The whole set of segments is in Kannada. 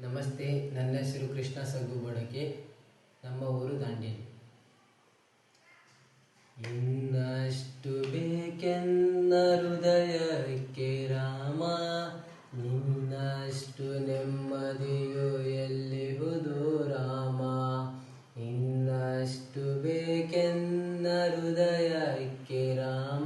ನಮಸ್ತೆ, ನನ್ನ ಹೆಸರು ಕೃಷ್ಣ ಸಗ್ಗು ಬಡಕೆ, ನಮ್ಮ ಊರು ದಾಂಡೇಲಿ. ಇನ್ನಷ್ಟು ಬೇಕೆನ್ನ ಹೃದಯಕ್ಕೆ ರಾಮ, ನಿನ್ನಷ್ಟು ನೆಮ್ಮದಿಯು ಎಲ್ಲಿಹುದು ರಾಮ? ಇನ್ನಷ್ಟು ಬೇಕೆನ್ನ ಹೃದಯಕ್ಕೆ ರಾಮ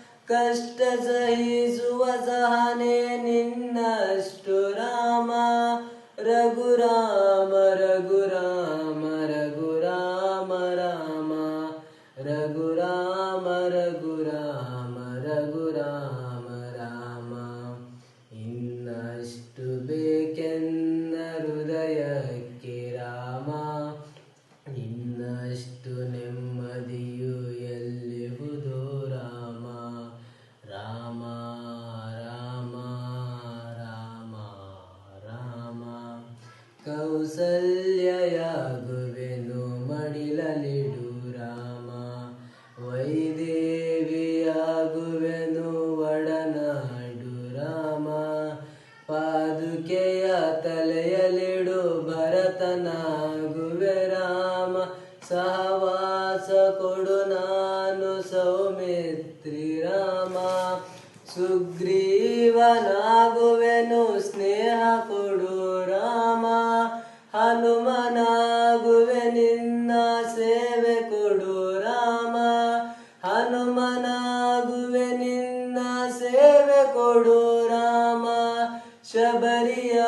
ಕಷ್ಟ ಸಹಿಸುವ ಸಹನೆ ನಿನ್ನಷ್ಟು ರಾಮ ರಘುರಾಮ ರಘುರಾಮ ರಘುರಾಮ ರಾಮ ರಘುರಾಮ ರಘುರಾಮ ರಘುರಾಮ ಕೌಸಲ್ಯಯಾಗುವೆನು ಮಡಿಲಲಿಡು ರಾಮ. ವೈದೇವಿಯಾಗುವೆನು ಒಡನಾಡು ರಾಮ. ಪಾದುಕೆಯ ತಲೆಯಲಿಡು ಭರತನಾಗುವೆ ರಾಮ. ಸಹವಾಸ ಕೊಡು ನಾನು ಸೌಮಿತ್ರಿ ರಾಮ. ಸುಗ್ರೀವನಾಗುವೆನು ಸ್ನೇಹ ಕೊಡು ರಾಮ. ನಾನು ಮನಾಗುವೆ ನಿನ್ನ ಸೇವೆ ಕೊಡು ರಾಮ. ಹನುಮನಾಗುವೆ ನಿನ್ನ ಸೇವೆ ಕೊಡು ರಾಮ. ಶಬರಿಯ